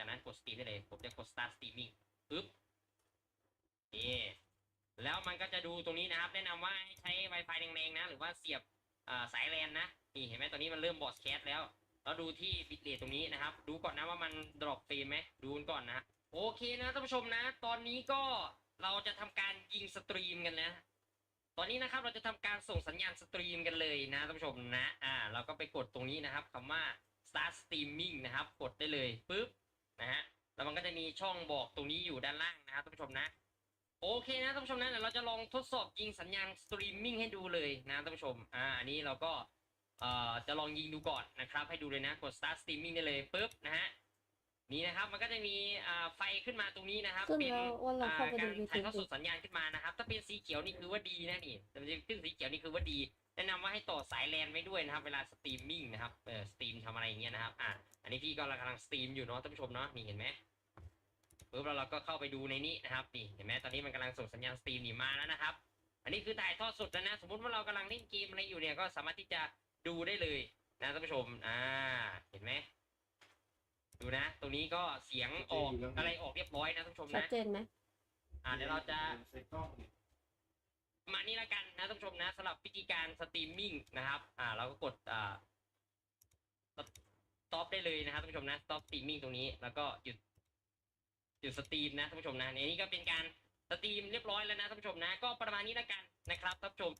จากนั้นกดสตรีมได้เลย ผมจะกด start streaming ปึ๊บนี่แล้วมันก็จะดูตรงนี้นะครับ แนะนำว่าให้ใช้ Wi-Fi แรงๆนะ หรือว่าเสียบสายแลนนะนี่เห็นไหมตอนนี้มันเริ่มบอสแคสแล้ว เราดูที่บิตเรทตรงนี้นะครับ ดูก่อนนะว่ามันดรอปฟรีไหมดูกันก่อนนะโอเคนะท่านผู้ชมนะ ตอนนี้ก็เราจะทำการยิงสตรีมกันนะตอนนี้นะครับเราจะทำการส่งสัญญาณสตรีมกันเลยนะท่านผู้ชมนะอ่าเราก็ไปกดตรงนี้นะครับคำว่า start streaming นะครับ กดได้เลยปุ๊บ แล้วมันก็จะมีช่องบอกตรงนี้อยู่ด้านล่างนะครับท่านผู้ชมนะ โอเคนะท่านผู้ชมนะเดี๋ยวเราจะลองทดสอบยิงสัญญาณสตรีมมิ่งให้ดูเลยนะท่านผู้ชมอ่าอันนี้เราก็เอ่อจะลองยิงดูก่อนนะครับ ให้ดูเลยนะกด start streaming ได้เลยปุ๊บนะฮะนี่นะครับมันก็จะมีอ่าไฟขึ้นมาตรงนี้นะครับขึ้นเป็นแล้วว่าเราอ่าเข้าไปกาดูรยูถ่ายทูบทอดสดสัญญาณขึ้นมานะครับ ถ้าเป็นสีเขียวนี่คือว่าดีนะนี่แต่มันจะขึ้นสีเขียวนี่คือว่าดี แนะนำว่าให้ต่อสายแลนไว้ด้วยนะครับ เวลาสตรีมมิ่งนะครับเออสตรีมทำอะไรอย่างเงี้ยนะครับอะอันนี้พี่ก็กำลังสตรีมอยู่เนาะท่านผู้ชมเนาะนี่เห็นไหม ปุ๊บแล้วเราก็เข้าไปดูในนี้นะครับนี่เห็นไหมตอนนี้มันกำลังส่งสัญญาณสตรีมนี่มาแล้วนะครับ อันนี้คือถ่ายทอดสดแล้วนะสมมติว่าเรากำลังเล่นเกมอะไรอยู่เนี่ยก็สามารถที่จะดูได้เลยนะท่านผู้ชมอ่าเห็นไหมดูนะ ตรงนี้ก็เสียงออกอะไรออกเรียบร้อยนะท่านผู้ชมชัดนะเจนไหมอ่าเดี๋ยวเราจะใส่กล้องเนี่ยประมาณนี้ละกันนะท่านผู้ชมนะสำหรับวิธีการสตรีมมิ่งนะครับ อ่า เราก็กดอ่าสต็อปได้เลยนะครับท่านผู้ชมนะสต็อปสตรีมมิ่งตรงนี้แล้วก็หยุด หยุดสตรีมนะท่านผู้ชมนะในนี้ก็เป็นการสตรีมเรียบร้อยแล้วนะท่านผู้ชมนะ ก็ประมาณนี้แล้วกันนะครับท่านผู้ชม